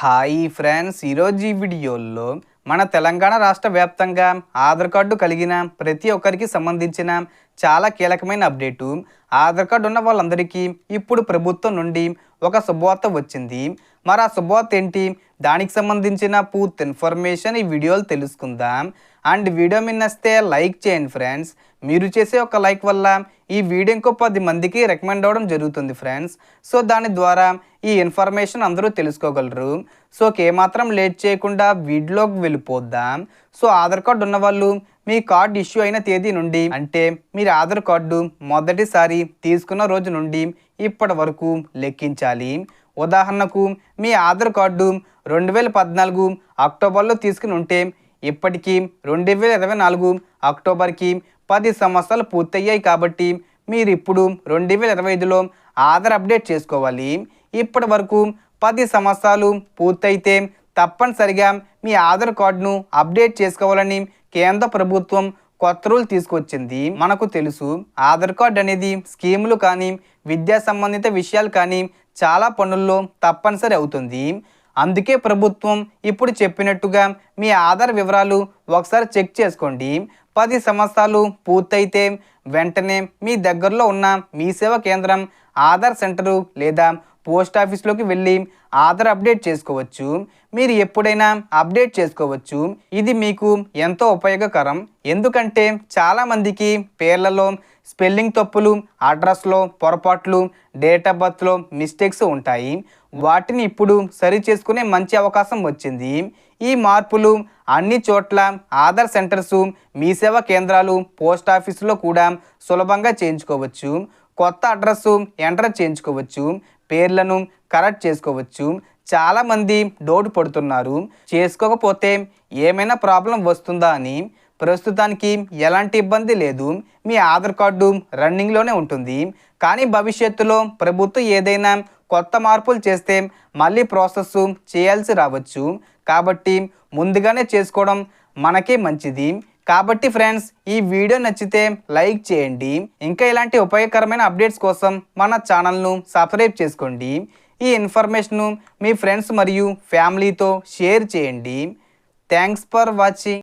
Hi friends. ఈరోజు ఈ వీడియోలో మన తెలంగాణ రాష్ట్ర వ్యాప్తంగా ఆధార్ కార్డు కలిగిన ప్రతి ఒక్కరికి సంబంధించిన చాలా కీలకమైన అప్డేటు. ఆధార్ కార్డు ఉన్న వాళ్ళందరికీ ఇప్పుడు ప్రభుత్వం నుండి ఒక శుభవార్త వచ్చింది. మరి ఆ శుభవార్త ఏంటి? దానికి సంబంధించిన పూర్తి ఇన్ఫర్మేషన్ ఈ వీడియోలో తెలుసుకుందాం. అండ్ వీడియో మిన్నస్తే లైక్ చేయండి ఫ్రెండ్స్. మీరు చేసే ఒక లైక్ వల్ల ఈ వీడియో ఇంకో పది మందికి రికమెండ్ అవ్వడం జరుగుతుంది ఫ్రెండ్స్ సో దాని ద్వారా ఈ ఇన్ఫర్మేషన్ అందరూ తెలుసుకోగలరు. సో ఏమాత్రం లేట్ చేయకుండా వీడియోలోకి వెళ్ళిపోద్దాం. సో ఆధార్ కార్డు ఉన్నవాళ్ళు మీ కార్డు ఇష్యూ అయిన తేదీ నుండి అంటే మీరు ఆధార్ కార్డు మొదటిసారి తీసుకున్న రోజు నుండి ఇప్పటి వరకు లెక్కించాలి. ఉదాహరణకు మీ ఆధార్ కార్డు రెండు వేల పద్నాలుగు అక్టోబర్లో తీసుకుని ఉంటే ఇప్పటికీ రెండు వేల ఇరవై నాలుగు అక్టోబర్కి పది సంవత్సరాలు పూర్తయ్యాయి కాబట్టి మీరు ఇప్పుడు రెండు వేల ఇరవై ఐదులో ఆధార్ అప్డేట్ చేసుకోవాలి. ఇప్పటి వరకు పది సంవత్సరాలు పూర్తయితే తప్పనిసరిగా మీ ఆధార్ కార్డును అప్డేట్ చేసుకోవాలని కేంద్ర ప్రభుత్వం కొత్త రూల్ తీసుకొచ్చింది. మనకు తెలుసు ఆధార్ కార్డు అనేది స్కీములు కానీ విద్యా సంబంధిత విషయాలు కానీ చాలా పనుల్లో తప్పనిసరి అవుతుంది. అందుకే ప్రభుత్వం ఇప్పుడు చెప్పినట్టుగా మీ ఆధార్ వివరాలు ఒకసారి చెక్ చేసుకోండి. పది సంవత్సరాలు పూర్తయితే వెంటనే మీ దగ్గరలో ఉన్న మీ సేవా కేంద్రం ఆధార్ సెంటరు లేదా పోస్ట్ ఆఫీస్లోకి వెళ్ళి ఆధార్ అప్డేట్ చేసుకోవచ్చు. మీరు ఎప్పుడైనా అప్డేట్ చేసుకోవచ్చు. ఇది మీకు ఎంతో ఉపయోగకరం. ఎందుకంటే చాలామందికి పేర్లలో స్పెల్లింగ్ తప్పులు అడ్రస్లో పొరపాట్లు డేట్ ఆఫ్ బర్త్లో మిస్టేక్స్ ఉంటాయి. వాటిని ఇప్పుడు సరి చేసుకునే మంచి అవకాశం వచ్చింది. ఈ మార్పులు అన్ని చోట్ల ఆధార్ సెంటర్స్ మీ సేవా కేంద్రాలు పోస్ట్ ఆఫీసులో కూడా సులభంగా చేయించుకోవచ్చు. కొత్త అడ్రస్సు ఎంటర్ చేయించుకోవచ్చు. పేర్లను కరెక్ట్ చేసుకోవచ్చు. చాలామంది డౌట్ పడుతున్నారు. చేసుకోకపోతే ఏమైనా ప్రాబ్లం వస్తుందా అని. ప్రస్తుతానికి ఎలాంటి ఇబ్బంది లేదు. మీ ఆధార్ కార్డు రన్నింగ్లోనే ఉంటుంది. కానీ భవిష్యత్తులో ప్రభుత్వం ఏదైనా కొత్త మార్పులు చేస్తే మళ్ళీ ప్రాసెస్ చేయాల్సి రావచ్చు. కాబట్టి ముందుగానే చేసుకోవడం మనకే మంచిది. కాబట్టి ఫ్రెండ్స్ ఈ వీడియో నచ్చితే లైక్ చేయండి. ఇంకా ఇలాంటి ఉపయోగకరమైన అప్డేట్స్ కోసం మన ఛానల్ను సబ్స్క్రైబ్ చేసుకోండి. ఈ ఇన్ఫర్మేషన్ను మీ ఫ్రెండ్స్ మరియు ఫ్యామిలీతో షేర్ చేయండి. Thanks for watching.